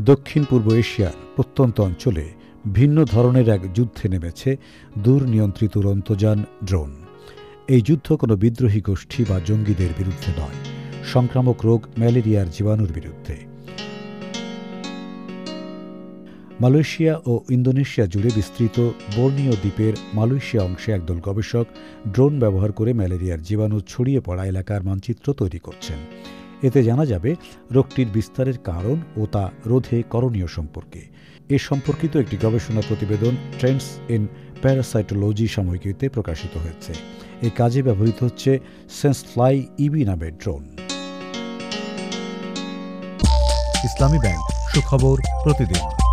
দক্ষিণ পূর্ব এশিয়ার প্রত্যন্ত অঞ্চলে ভিন্ন ধরনের এক যুদ্ধে নেমেছে দূর নিয়ন্ত্রিত উড়ন্তযান ড্রোন। এই যুদ্ধ কোনো বিদ্রোহী গোষ্ঠী বা জঙ্গিদের বিরুদ্ধে নয়, সংক্রামক রোগ, ম্যালেরিয়ার জীবাণুর বিরুদ্ধে। মালয়েশিয়া ও ইন্দোনেশিয়া জুড়ে বিস্তৃত বর্ণীয় দ্বীপের মালয়েশিয়া অংশে একদল গবেষক ড্রোন ব্যবহার করে ম্যালেরিয়ার জীবাণু ছড়িয়ে পড়া এলাকার মানচিত্র তৈরি করছেন। এতে জানা যাবে রোগটির বিস্তারের কারণ ও তা রোধে করণীয় সম্পর্কে। এ সম্পর্কিত একটি গবেষণা প্রতিবেদন ট্রেন্ডস ইন প্যারাসাইটোলজি সাময়িকীতে প্রকাশিত হয়েছে। এই কাজে ব্যবহৃত হচ্ছে সেন্সফ্লাই ইবি নামের ড্রোন ইসলামী ব্যাংক, সুখবর প্রতিদিন।